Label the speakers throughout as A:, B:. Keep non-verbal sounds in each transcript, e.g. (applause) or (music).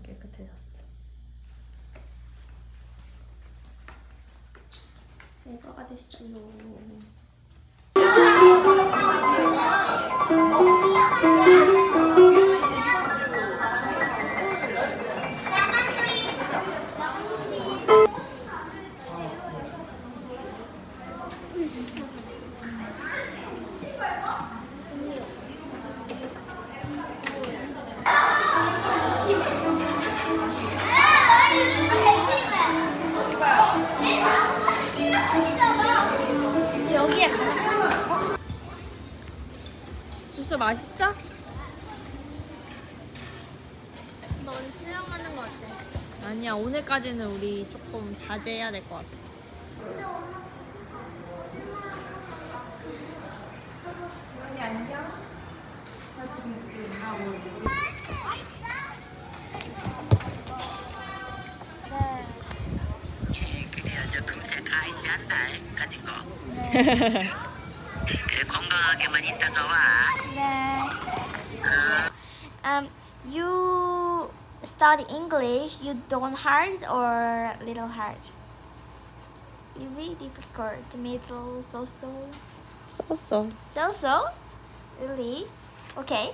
A: 깨끗해졌어. 새 거가 됐어요. 맛있어?
B: 넌 수영하는 거 어때?
A: 아니야 오늘까지는 우리 조금 자제해야 될 것 같아.
C: 그래야 이제 금세 다 있지 않나 가진 거. 그 래 건강하게만 있다가 와.
B: 네. Um, you study English. You don't hard or little hard? Easy, difficult, middle, so so,
A: 썼어.
B: so so. Really? Okay.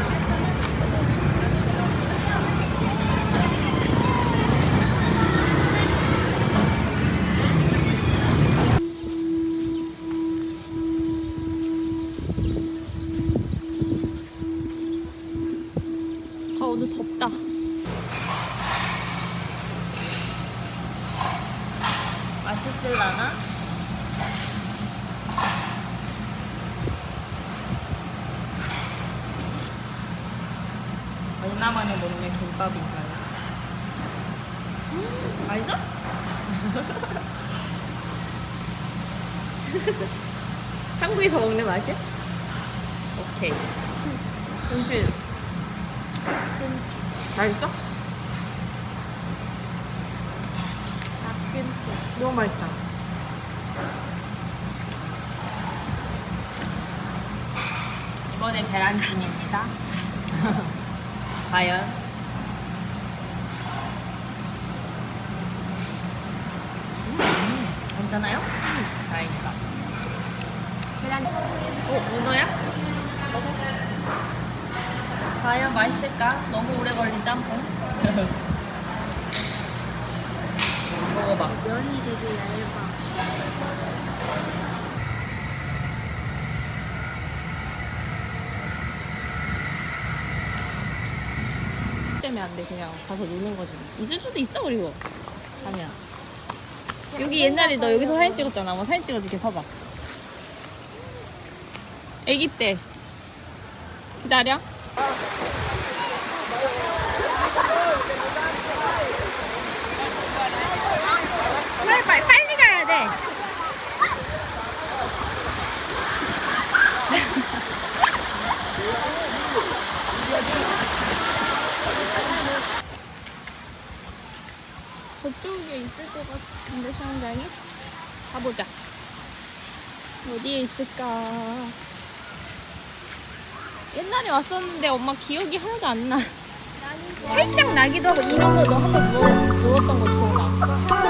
A: 맛있을라나? 얼마만에 먹는 김밥인가요? 음, 맛있어? (laughs) 한국에서 먹는 맛이야? 오케이. 은필. 맛있어? 김치. 너무 맛있다. 이번에 계란찜입니다. 과연? 음, 괜찮아요? 다행이다.
B: 계란.
A: 어, 문어야? 먹어. 과연 맛있을까? 너무 오래 걸린 짬뽕. (laughs) 먹어봐.
B: 면이 되게 얇아.
A: 때문에 안 돼. 그냥 가서 노는 거지. 있을 수도 있어, 그리고. 가면. 여기 옛날에 너 여기서 사진 찍었잖아. 뭐 사진 찍어도 이렇게 서봐. 애기 때. 기다려. 빨리, 빨리, 빨리 가야 돼. (laughs) 저쪽에 있을 것 같은데 수영장이? 가보자. 어디에 있을까? 옛날에 왔었는데 엄마 기억이 하나도 안 나. 살짝 나기도 하고 이런 거 너 한번 누웠던 거 기억나?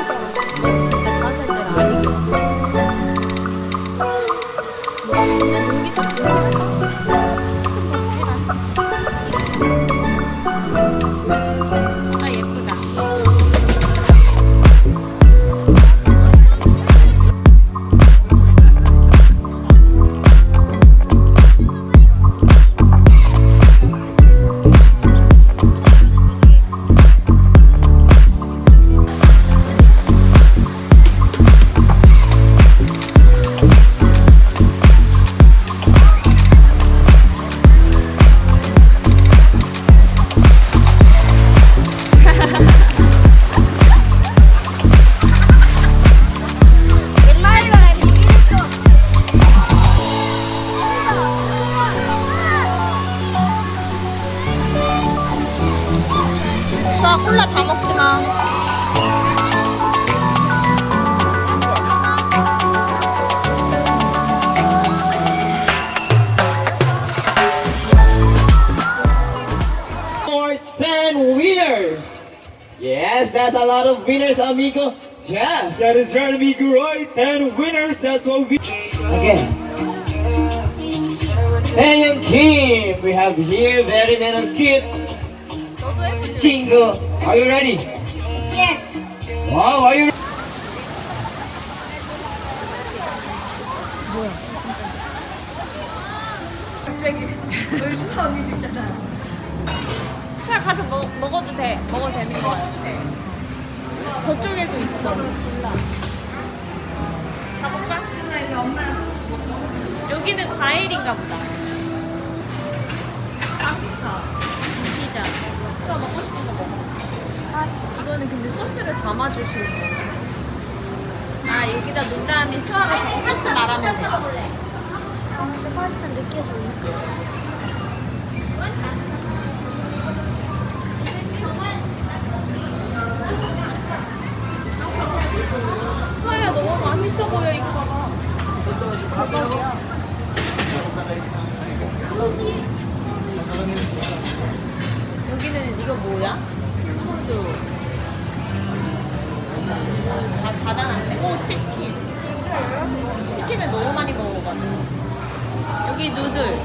D: That's a lot of winners, amigo. Yeah.
E: That is right, amigo, right? 10 winners, that's what we...
D: Again. Hey, young Kim, we have here very little kid. Kingo, are you ready?
B: Yes.
D: Wow, are you
A: 수아 가서 먹, 먹어도 돼 먹어도 되는 거야 네. 저쪽에도 있어. 가볼까? 여기는 과일인가 보다. 파스타 피자. 수아 먹고 싶은 거 먹어. 이거는 근데 소스를 담아주시는 건가? 아 여기다 놓은 다음에 수아가 저거 소스 말하면 돼.
B: 아, 근데 파스타 느끼해서
A: 여기는 이거 뭐야? 스푸드. 다, 다잖았네 오 치킨. 치킨을 너무 많이 먹어가지고. 여기 누들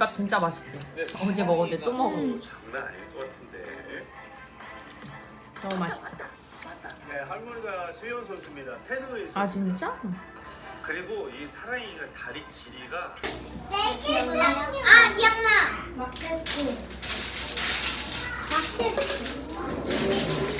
A: 김밥 진짜 맛있지? 어제 먹었는데 또 먹어
E: 장난 아닐 것 같은데.
A: 너무 맛있다
E: 네, 할머니가 수현 선수입니다. 테너에 있었습니다.
A: 아 진짜?
E: 그리고 이 사랑이가 다리 길이가
B: 아, 기억나. 마켓스. 마켓스.